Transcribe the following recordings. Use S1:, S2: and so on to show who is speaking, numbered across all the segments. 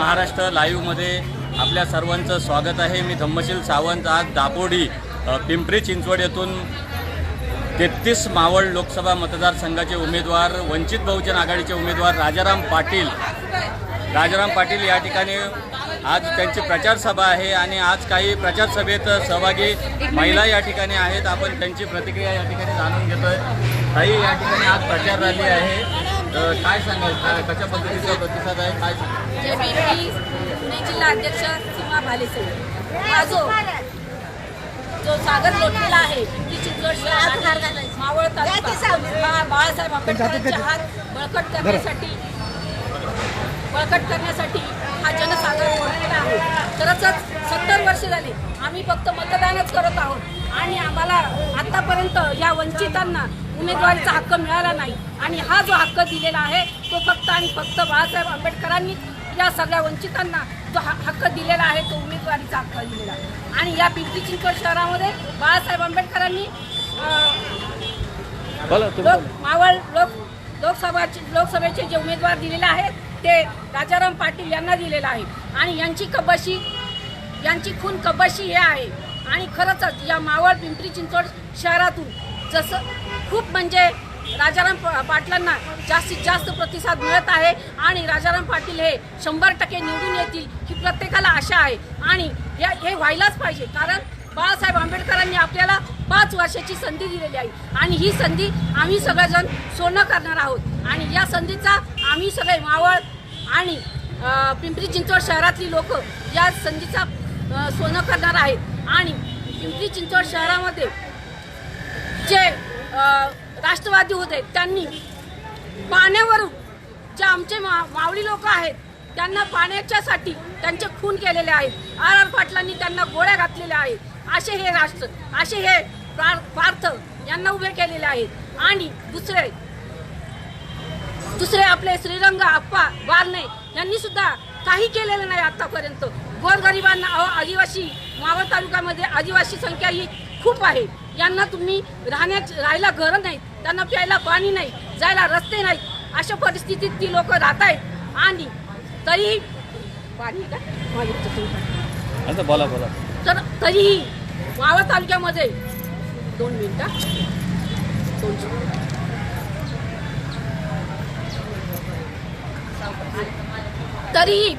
S1: महाराष्ट्र लाईव्हमध्ये आपल्या सर्वांचं स्वागत आहे. मी धम्मशील सावंत. आज दापोडी पिंपरी चिंचवड येथून तेहतीस मावळ लोकसभा मतदारसंघाचे उमेदवार वंचित बहुजन आघाडीचे उमेदवार राजाराम पाटील. राजाराम पाटील या ठिकाणी आज त्यांची प्रचार सभा आहे आणि आज काही प्रचारसभेत सहभागी महिला या ठिकाणी आहेत. आपण त्यांची प्रतिक्रिया या ठिकाणी जाणून घेतोय. काही या ठिकाणी आज प्रचार रॅली आहे. काय सांगाल? कशा पद्धतीचा प्रतिसाद आहे? काय सांगाल
S2: जे मी पुणे जिल्हा अध्यक्ष सीमा भालेसे हा जो जो सागर लोटलेला आहे ती चिंचवड शहर आणि मावळ तालुका. हा बाळासाहेब आंबेडकरांचे हात बळकट करण्यासाठी बळकट करण्यासाठी हा जनसागर लोटलेला आहे. खरंच सत्तर वर्ष झाली आम्ही फक्त मतदानच करत आहोत आणि आम्हाला आतापर्यंत या वंचितांना उमेदवारीचा हक्क मिळाला नाही. आणि हा जो हक्क दिलेला आहे तो फक्त आणि फक्त बाळासाहेब आंबेडकरांनी या सगळ्या वंचितांना जो हक्क दिलेला आहे तो उमेदवारीचा हक्क दिलेला आहे. आणि या पिंपरी चिंचवड शहरामध्ये बाळासाहेब आंबेडकरांनी लोक मावळ लोक लोकसभाचे लोकसभेचे जे उमेदवार दिलेले आहेत ते राजाराम पाटील यांना दिलेलं आहे. आणि यांची कब्बशी यांची खून कब्बशी हे आहे. आणि खरंच या मावळ पिंपरी चिंचवड शहरातून जसं खूप म्हणजे राजाराम पाटलांना जास्तीत जास्त प्रतिसाद मिळत आहे आणि राजाराम पाटील हे शंभर टक्के निवडून येतील ही प्रत्येकाला आशा आहे. आणि या हे व्हायलाच पाहिजे कारण बाळासाहेब आंबेडकरांनी आपल्याला पाच वर्षाची संधी दिलेली आहे. आणि ही संधी आम्ही सगळेजण सोनं करणार आहोत. आणि या संधीचा आम्ही सगळे मावळ आणि पिंपरी चिंचवड शहरातली लोक या संधीचा सोनं करणार आहेत. आणि पिंपरी चिंचवड शहरामध्ये जे राष्ट्रवादी होते त्यांनी. पाण्यावरून जे आमचे मा मावळी लोक आहेत त्यांना पाण्याच्यासाठी त्यांचे खून केलेले आहेत. आर आर पाटलांनी त्यांना गोळ्या घातलेल्या आहेत. असे हे राष्ट्र असे हे पार्थ यांना उभे केलेले आहेत. आणि दुसरे दुसरे आपले श्रीरंग आप्पा बारणे यांनी सुद्धा काही केलेलं नाही आतापर्यंत. गोरगरिबांना अहो, आदिवासी मावळ तालुक्यामध्ये आदिवासी संख्या ही खूप आहे. यांना तुम्ही राहण्यात राहायला घरं नाहीत त्यांना प्यायला पाणी नाही जायला रस्ते नाहीत अशा परिस्थितीत ती लोक राहत आहेत. आणि तरीही पाणी का?
S1: बोला बोला.
S2: तर तरीही मावळ तालुक्यामध्ये दोन मिनिटं. दोन मिनिटं. तरीही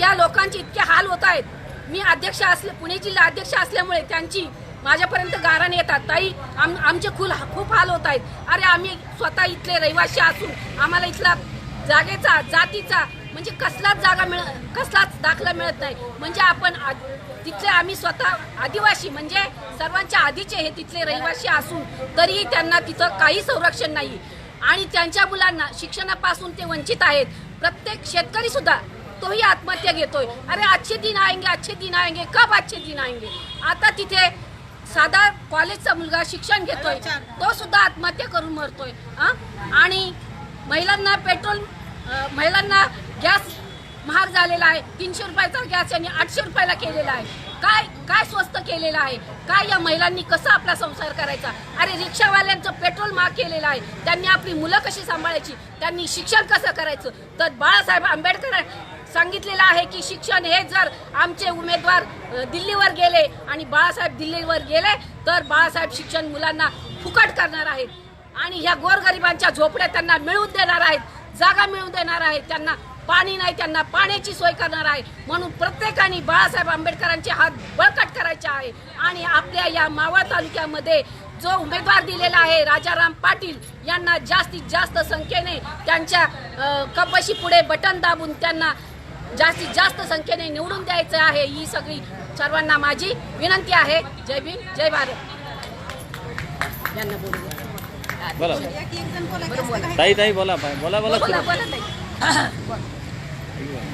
S2: या लोकांचे इतके हाल होत आहेत. मी अध्यक्ष असले पुणे जिल्हा अध्यक्ष असल्यामुळे त्यांची माझ्यापर्यंत गारण येतात. ताई आम आमचे खूप खूप हाल होत आहेत. अरे आम्ही स्वतः इथले रहिवासी असून आम्हाला इथला जागेचा जातीचा म्हणजे कसलाच जागा मिळ कसलाच दाखला मिळत नाही. म्हणजे आपण आ- तिथले आम्ही स्वतः आदिवासी म्हणजे सर्वांच्या आधीचे हे तिथले रहिवासी असून तरीही त्यांना तिथं काही संरक्षण नाही. आणि त्यांच्या मुलांना शिक्षणापासून ते वंचित आहेत. प्रत्येक शेतकरी सुद्धा तोही आत्महत्या घेतोय. अरे अच्छे दिन आएंगे अच्छे दिन आएंगे कब अच्छे दिन आएंगे? आता तिथे साधा कॉलेजचा मुलगा शिक्षण घेतोय तो सुद्धा आत्महत्या करून मरतोय हा? आणि महिलांना पेट्रोल महिलांना गॅस महाग झालेला आहे. तीनशे रुपयाचा गॅस यांनी आठशे रुपयाला केलेला आहे. काय काय स्वस्त केलेलं आहे? काय या महिलांनी कसा आपला संसार करायचा? अरे रिक्षावाल्यांचं पेट्रोल महाग केलेलं आहे. त्यांनी आपली मुलं कशी सांभाळायची? त्यांनी शिक्षण कसं करायचं? तर बाळासाहेब आंबेडकर सांगितलेलं आहे की शिक्षण हे जर आमचे उमेदवार दिल्लीवर गेले आणि बाळासाहेब दिल्लीवर गेले तर बाळासाहेब शिक्षण मुलांना फुकट करणार आहेत. आणि ह्या गोरगरिबांच्या झोपड्या त्यांना मिळवून देणार आहेत जागा मिळवून देणार आहेत त्यांना पाणी नाही त्यांना पाण्याची सोय करणार आहे म्हणून प्रत्येकाने बाळासाहेब आंबेडकरांचे हात बळकट करायचे आहे. आणि आपल्या या मावळ तालुक्यामध्ये जो उमेदवार दिलेला आहे राजाराम पाटील यांना जास्तीत जास्त संख्येने त्यांच्या कपशी पुढे बटन दाबून त्यांना जास्तीत जास्त संख्येने निवडून द्यायचं आहे ही सगळी सर्वांना माझी विनंती आहे. जय भीम जय भारत. यांना बोलू.
S1: बोला. ताई ताई बोला बोला बोला
S2: बोला बोला ताई.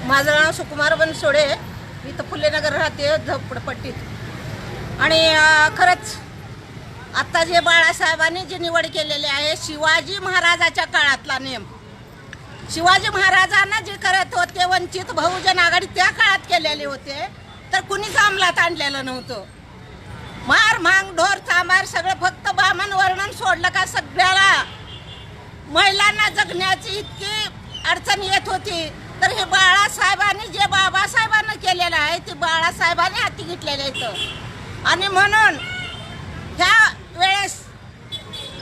S3: माझं नाव सुकुमार बनसोडे मी तर फुलेनगर राहते झोपडपट्टीत. आणि खरंच आत्ता जे बाळासाहेबांनी जी निवड केलेली आहे शिवाजी महाराजाच्या काळातला नियम. शिवाजी महाराजांना जे करत होते वंचित बहुजन आघाडी त्या काळात केलेले होते तर कुणीच अंमलात आणलेलं नव्हतं. मार मांग ढोर चांबार सगळं फक्त बामन वर्णन सोडलं का सगळ्याला? महिलांना जगण्याची इतकी अडचण येत होती. तर हे बाळासाहेबांनी जे बाबासाहेबांना केलेलं आहे ते बाळासाहेबांनी हाती घेतलेलं आहे इथं. आणि म्हणून ह्या वेळेस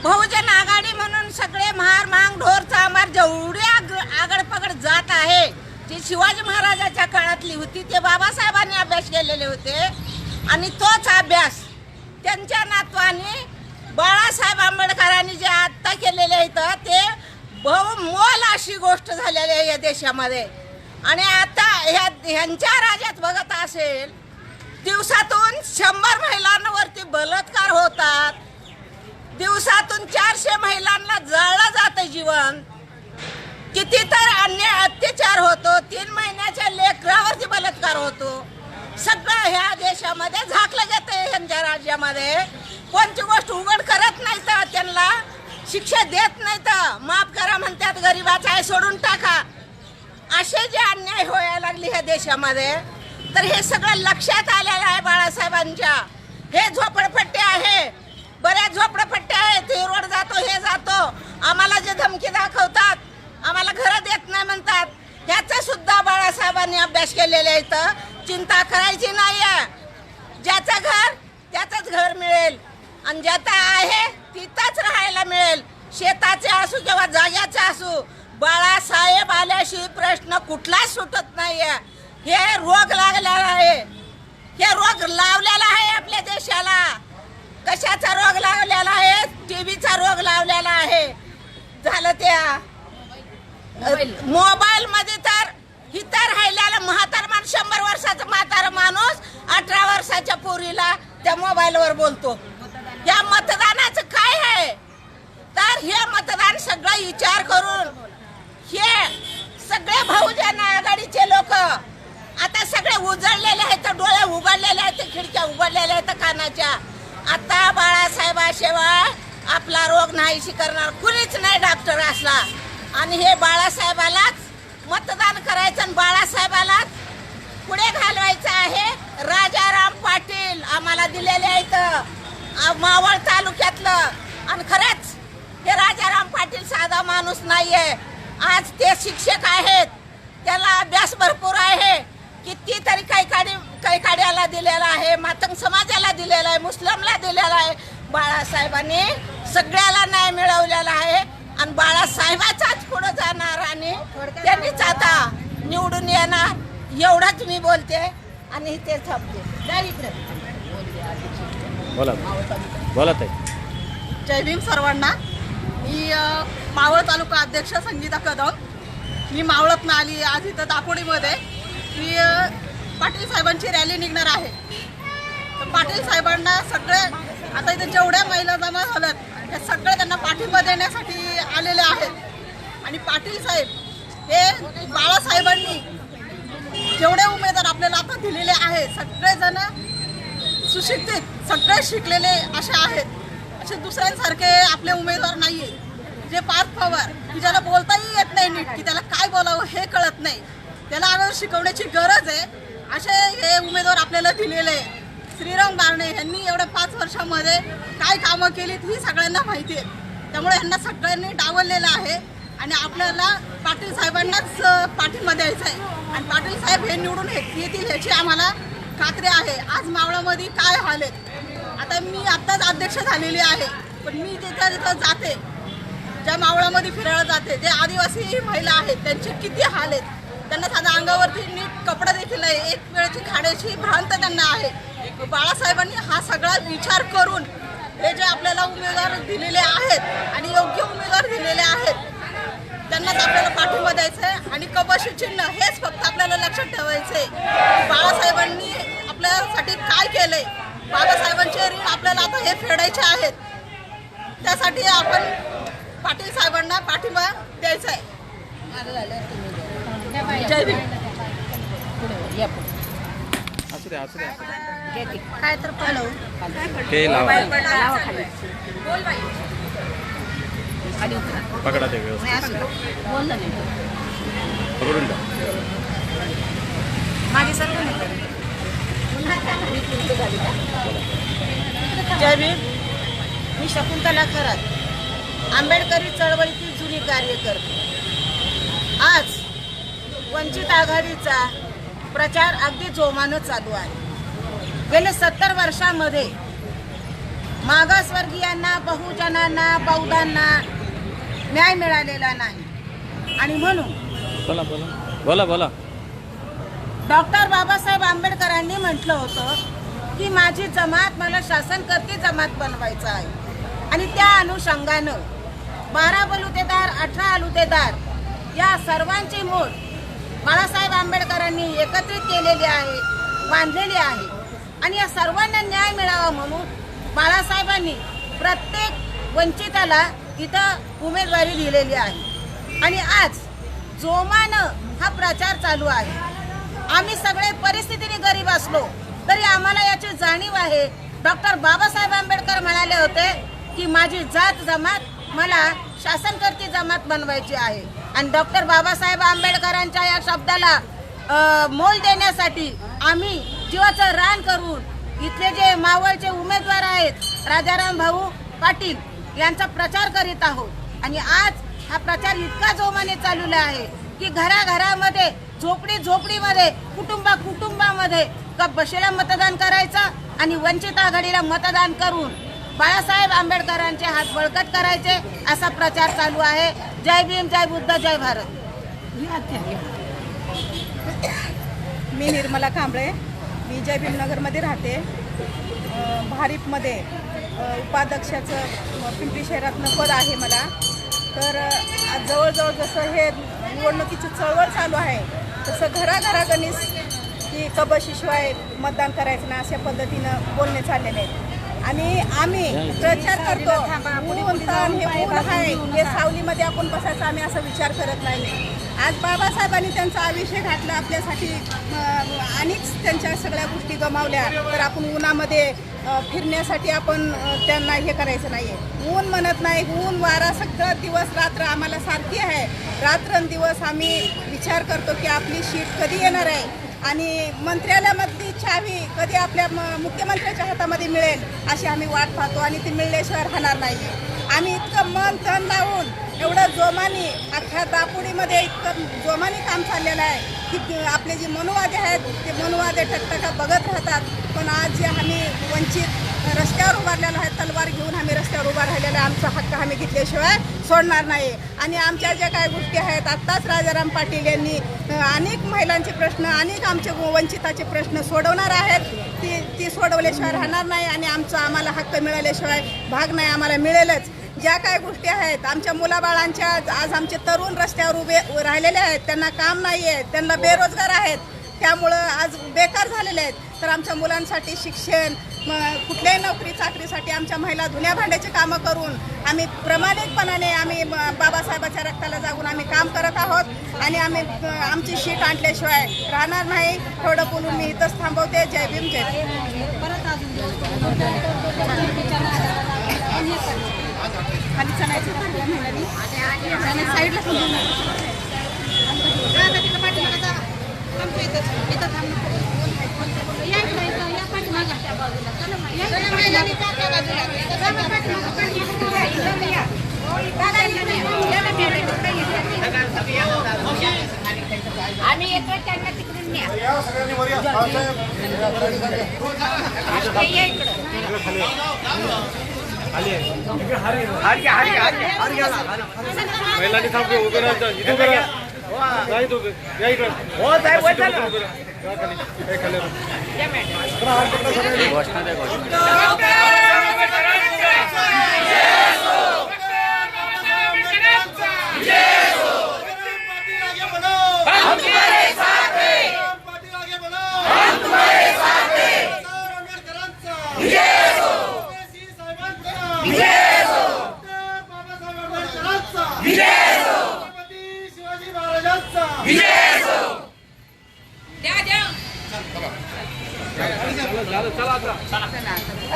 S3: बहुजन आघाडी म्हणून सगळे महार मांग ढोर चामार जेवढी आग आगडपगड जात आहे जी शिवाजी महाराजाच्या काळातली होती ते बाबासाहेबांनी अभ्यास केलेले होते. आणि तोच अभ्यास त्यांच्या नातवाने बाळासाहेब आंबेडकरांनी जे आत्ता केलेले आहेत ते बहुमोल अशी गोष्ट झालेली आहे या देशामध्ये. आणि आता ह्या ह्यांच्या राज्यात बघत असेल दिवसातून शंभर महिलांवरती बलात्कार होतात. दिवसातून चारशे महिलांना जळलं जातं जीवन. किती तर अन्याय अत्याचार होतो. तीन महिन्याच्या लेकरावरती बलात्कार होतो. सगळं ह्या देशामध्ये झाकलं जातं यांच्या राज्यामध्ये. कोणती गोष्ट उघड करत नाही तर त्यांना शिक्षा देत नाही तर माफ करा म्हणतात गरीबाचा आहे सोडून टाका. असे जे अन्याय व्हायला लागले ह्या देशामध्ये तर हे सगळं लक्षात आलेलं आहे बाळासाहेबांच्या. हे झोपडपट्टी आहे. बऱ्याच झोपडपट्ट्या आहेत. हे रोड जातो हे जातो. आम्हाला जे धमकी दाखवतात आम्हाला घरं देत नाही म्हणतात. ह्याचा सुद्धा बाळासाहेबांनी अभ्यास केलेला आहे इथं. चिंता करायची नाही आहे ज्याचं घर त्याचंच घर मिळेल. आणि ज्याचा आहे तिथंच राहायला मिळेल. शेताचे असू किंवा जाग्याचे असू बाळासाहेब आल्याशिवाय प्रश्न कुठलाच सुटत नाही आहे हे रोग लागलेला आहे. हे रोग लावलेला आहे आपल्या देशाला. कशाचा रोग लावलेला आहे? टीव्हीचा रोग लावलेला आहे. झालं त्या. मोबाईल. मध्ये तर इतर राहिलेला म्हातार माणूस शंभर वर्षाचा म्हातारा माणूस अठरा वर्षाच्या पोरीला त्या मोबाईलवर बोलतो. या मतदानाचं काय आहे? तर हे मतदान सगळं विचार करून हे सगळे बहुजन आघाडीचे लोक आता सगळे उजळलेले आहेत डोळे उघडलेले आहेत खिडक्या उघडलेल्या आहेत कानाच्या. आता बाळासाहेबाशिवाय आपला रोग नाहीशी करणार कुणीच नाही डॉक्टर असला. आणि हे बाळासाहेबालाच मतदान करायचं आणि बाळासाहेबालाच पुढे घालवायचं आहे. राजाराम पाटील आम्हाला दिलेले आहेत मावळ तालुक्यातलं. आणि खरंच हे राजाराम पाटील साधा माणूस नाहीये. आज ते शिक्षक आहेत. त्याला अभ्यास भरपूर आहे. कितीतरी कैकाडी कैकाड्याला दिलेला आहे मातंग समाजाला दिलेला आहे मुस्लिमला दिलेला आहे. बाळासाहेबांनी सगळ्याला न्याय मिळवलेला आहे आणि बाळासाहेबाचाच पुढे जाणार आणि त्यांनीच आता निवडून येणार एवढंच मी बोलते आणि ते थांबते.
S1: बोला. बोला
S4: जय भीम सर्वांना. मी मावळ तालुका अध्यक्ष संगीता कदम. मी मावळतनं आली आज इथं दापोडीमध्ये. की अ, पाटील साहेबांची रॅली निघणार आहे. तर पाटील साहेबांना सगळे आता इथे जेवढ्या महिला जमा झाल्यात हे सगळे त्यांना पाठिंबा देण्यासाठी आलेले आहेत. आणि पाटील साहेब हे बाळासाहेबांनी जेवढे उमेदवार आपल्याला आता दिलेले आहेत सगळेजण सुशिक्षित सगळे शिकलेले असे आहेत. असे दुसऱ्यांसारखे आपले उमेदवार नाही जे पार्थ पवार की ज्याला बोलताही येत नाही नीट की त्याला काय बोलावं हे कळत नाही. त्याला आम्हाला शिकवण्याची गरज आहे. असे हे उमेदवार आपल्याला दिलेले आहे. श्रीराम बारणे यांनी एवढ्या पाच वर्षामध्ये काय कामं केलीत ही सगळ्यांना माहिती आहे. त्यामुळे यांना सगळ्यांनी डावललेलं आहे आणि आपल्याला पाटील साहेबांनाच पाठिंबा द्यायचा आहे. आणि पाटील साहेब हे निवडून येतील ह्याची आम्हाला खात्री आहे. आज मावळामध्ये काय हाल आहेत? आता मी आत्ताच अध्यक्ष झालेली आहे पण मी तिथं तिथं जाते ज्या मावळामध्ये फिरायला जाते जे आदिवासी महिला आहेत त्यांचे किती हाल आहेत? त्यांना साधा अंगावरती नीट कपडा देखील नाही एक वेळची खाण्याची भ्रांत त्यांना आहे. बाळासाहेबांनी हा सगळा विचार करून हे जे आपल्याला उमेदवार दिलेले आहेत आणि योग्य उमेदवार दिलेले आहेत त्यांनाच आपल्याला पाठिंबा द्यायचा आहे आणि कपाशी चिन्ह हेच फक्त आपल्याला लक्षात ठेवायचं आहे बाळासाहेबांनी आपल्यासाठी काय केलंय? बाबासाहेबांचे ऋण आपल्याला आता हे फेडायचे आहेत. त्यासाठी आपण पाटील साहेबांना पाठिंबा द्यायचा आहे. जय भीम
S1: असू द्या असू द्या
S3: काय तर हॅलो
S1: ते लावा पकडा ते व्यवस्थित पकडून द्या
S3: जय भीम मी शकुंतला खरात आंबेडकरी चळवळीतील जुनी कार्यकर्ते. आज वंचित आघाडीचा प्रचार अगदी जोमानं चालू आहे. गेले सत्तर वर्षामध्ये मागासवर्गीयांना बहुजनांना बौद्धांना न्याय मिळालेला नाही. आणि म्हणून
S1: बोला बोला. बोला बोला.
S3: डॉक्टर बाबासाहेब आंबेडकरांनी म्हटलं होतं की माझी जमात मला शासनकर्ती जमात बनवायचं आहे. आणि त्या अनुषंगानं बारा बलुतेदार अठरा अलुतेदार या सर्वांची मूळ बाळासाहेब आंबेडकरांनी एकत्रित केलेली आहे बांधलेली आहे. आणि या सर्वांना न्याय मिळावा म्हणून बाळासाहेबांनी प्रत्येक वंचिताला इथं उमेदवारी दिलेली आहे. आणि आज जोमानं हा प्रचार चालू आहे. आम्ही सगळे परिस्थितीने गरीब असलो तरी आम्हाला याची जाणीव आहे. डॉक्टर बाबासाहेब आंबेडकर म्हणाले होते की माझी जात जमात मला शासनकर्ती जमात बनवायची आहे. आणि डॉक्टर बाबासाहेब आंबेडकरांच्या या शब्दाला मोल देण्यासाठी आम्ही जीवाचं रान करून इथले जे मावळचे उमेदवार आहेत राजाराम भाऊ पाटील यांचा प्रचार करीत आहोत. आणि आज हा प्रचार इतका जोमाने चालूला आहे की घराघरामध्ये झोपडी झोपडीमध्ये कुटुंबा कुटुंबामध्ये का बसेला मतदान करायचं आणि वंचित आघाडीला मतदान करून बाळासाहेब आंबेडकरांचे हात बळकट करायचे असा प्रचार चालू आहे. जय भीम जय बुद्ध जय भारत.
S4: मी निर्मला कांबळे. मी जय भीमनगरमध्ये राहते. भारिपमध्ये भारीपमध्ये उपाध्यक्षाचं पिंपरी शहरातनं पद आहे मला. तर जवळजवळ जसं हे निवडणुकीची चळवळ चालू आहे तसं घराघरागणीस की कबशीशिवाय मतदान करायचं ना अशा पद्धतीनं बोलणे चाललेले आहेत. आणि आम्ही प्रचार करतो. ऊन हे ऊन आहे. हे सावलीमध्ये आपण बसायचा आम्ही असा विचार करत नाही. आज बाबासाहेबांनी त्यांचा आयुष्य घातला आपल्यासाठी. आणिच अनेक त्यांच्या सगळ्या गोष्टी गमावल्या. तर आपण उन्हामध्ये फिरण्यासाठी आपण त्यांना हे करायचं नाही ऊन म्हणत नाही ऊन वारा सगळं दिवस रात्र आम्हाला सारखी आहे. रात्रंदिवस आम्ही विचार करतो की आपली शीट कधी येणार आहे? आणि मंत्र्यालयामधली चावी कधी आपल्या म- मुख्यमंत्र्याच्या हातामध्ये मिळेल अशी आम्ही वाट पाहतो आणि ती मिळल्याशिवाय राहणार नाही. आम्ही इतकं मन तन लावून एवढं जोमाने अख्ख्या दापोडीमध्ये इतकं जोमाने काम चाललेलं आहे की आपले जे मनुवादे आहेत ते मनुवादे टकटका बघत राहतात. पण आज जे आम्ही वंचित रस्त्यावर उभारलेलो आहे तलवार घेऊन आम्ही रस्त्यावर उभा राहिलेला आहे. आमचा हक्क आम्ही घेतल्याशिवाय सोडणार नाही. आणि आमच्या ज्या काही गोष्टी आहेत आत्ताच राजाराम पाटील यांनी अनेक महिलांचे प्रश्न अनेक आमचे वंचिताचे प्रश्न सोडवणार आहेत. ती ती सोडवल्याशिवाय राहणार नाही आणि आमचा आम्हाला हक्क मिळाल्याशिवाय भाग नाही आम्हाला मिळेलच. ज्या काय गोष्टी आहेत आमच्या मुलाबाळांच्या आज आमचे तरुण रस्त्यावर उभे राहिलेले आहेत त्यांना काम नाही आहे त्यांना बेरोजगार आहेत. त्यामुळं आज बेकार झालेले आहेत. तर आमच्या मुलांसाठी शिक्षण कुठल्याही नोकरी चाकरीसाठी आमच्या महिला धुण्या भांड्याची कामं करून आम्ही प्रामाणिकपणाने आम्ही बाबासाहेबाच्या रक्ताला जागून आम्ही काम करत आहोत आणि आम्ही आमची शीट आणल्याशिवाय राहणार नाही. थोडं बोलून मी इथंच थांबवते. जय भीम जय भीम. खाली चणायची साईडला थांबून
S2: आम्ही येतो त्यांना तिकडून न्या
S5: या सगळ्यांनी वर या. बाळासाहेब.
S6: महिलांनी थांबले उभे राहा इथे उभे राहा नाही उभे या इकडे हो! साहेब
S1: घोषणा द्या घोषणा
S5: पाटील आगे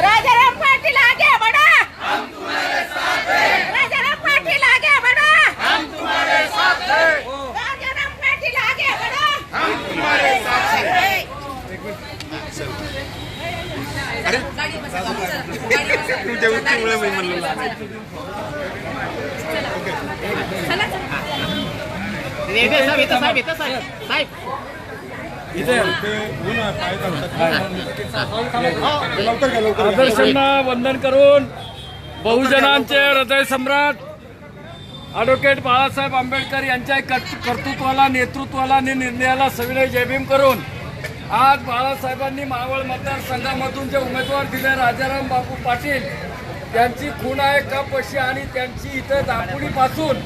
S3: राजाराम पाटील आगे बढ़ा। हम तुम्हारे साथ हैं राजाराम पाटील आगे बढ़ा। हम तुम्हारे साथ हैं राजाराम पाटील आगे बढ़ा हम तुम्हारे साथ हैं
S6: तुमच्या गोष्टीमुळे मी म्हणलो
S7: आदर्शांना वंदन करून बहुजनांचे हृदय सम्राट ॲडव्होकेट बाळासाहेब आंबेडकर यांच्या कर्तृत्वाला नेतृत्वाला आणि निर्णयाला सविनय जयभीम करून आज बाळासाहेबांनी मावळ मतदारसंघामधून जे उमेदवार दिले राजाराम बापू पाटील त्यांची खूण आहे कप अशी आणि त्यांची इथं दापुडीपासून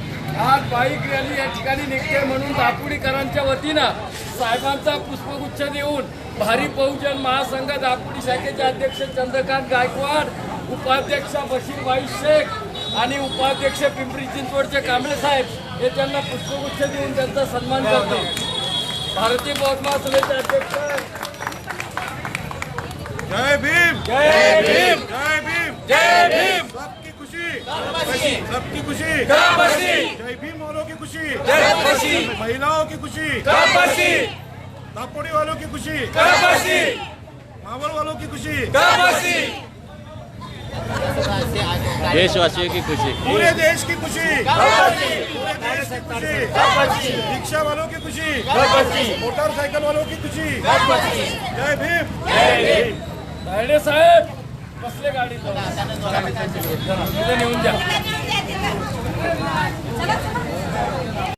S7: आज बाईक रॅली या ठिकाणी निघते म्हणून दापुडीकरांच्या वतीनं साहेबांचा पुष्पगुच्छ देऊन भारी बहुजन महासंघ दापुडी शाखेचे अध्यक्ष चंद्रकांत गायकवाड उपाध्यक्ष बशीरबाई शेख आणि उपाध्यक्ष पिंपरी चिंचवडचे कांबळे साहेब हे त्यांना पुष्पगुच्छ देऊन त्यांचा सन्मान करतो. भारतीय बौद्ध महासभेचे अध्यक्ष.
S5: जय भीम!
S7: जय भीम!
S5: जय भीम!
S7: जय भीम!
S5: सबकी खुशी खुशी जय भीम वालों की खुशी
S7: जय बशी
S5: महिलाओं की खुशी दापोड़ी वालों की खुशी मावल वालों की खुशी
S1: देशवासियों की खुशी
S5: पूरे देश की खुशी पूरे देश की खुशी रिक्शा वालों की खुशी मोटरसाइकिल वालों की खुशी जय भीम
S7: साहेब कसले गाडी नेऊन द्या.